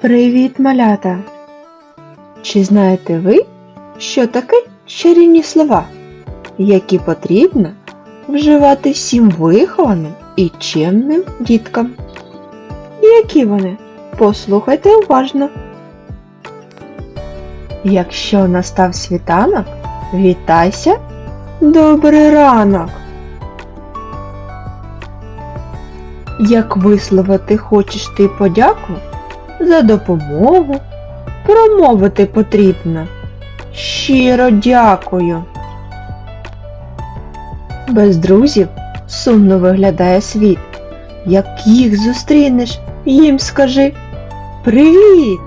Привіт, малята! Чи знаєте ви, що таке чарівні слова, які потрібно вживати всім вихованим і чемним діткам? Які вони? Послухайте уважно. Якщо настав світанок, вітайся, добрий ранок. Як висловити хочеш ти подяку за допомогу, промовити потрібно. Щиро дякую. Без друзів сумно виглядає світ. Як їх зустрінеш, їм скажи Привіт!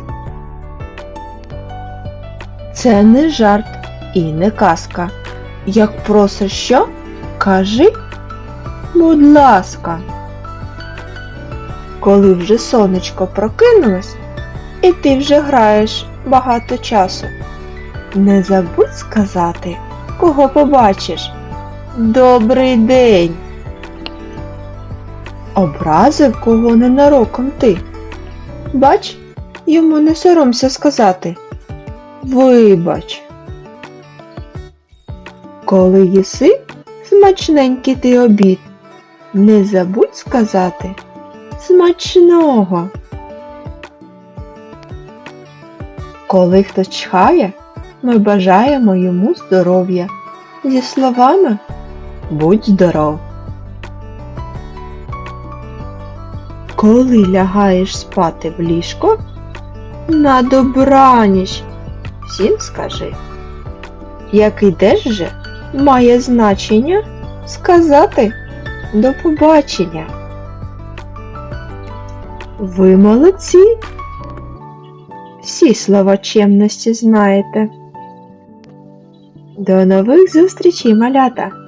Це не жарт і не казка. Як просиш що, кажи, будь ласка. Коли вже сонечко прокинулось, і ти вже граєш багато часу. Не забудь сказати, кого побачиш. Добрий день. Образив кого ненароком ти. Бач, йому не соромся сказати. Вибач. Коли їси смачненький ти обід, не забудь сказати смачного. Коли хтось чхає, ми бажаємо йому здоров'я. Зі словами будь здоров. Коли лягаєш спати в ліжко, на добраніч всім скажи. Як ідеш же, має значення сказати до побачення. Ви молодці. Всі слова чемності знаєте. До нових зустрічей, малята!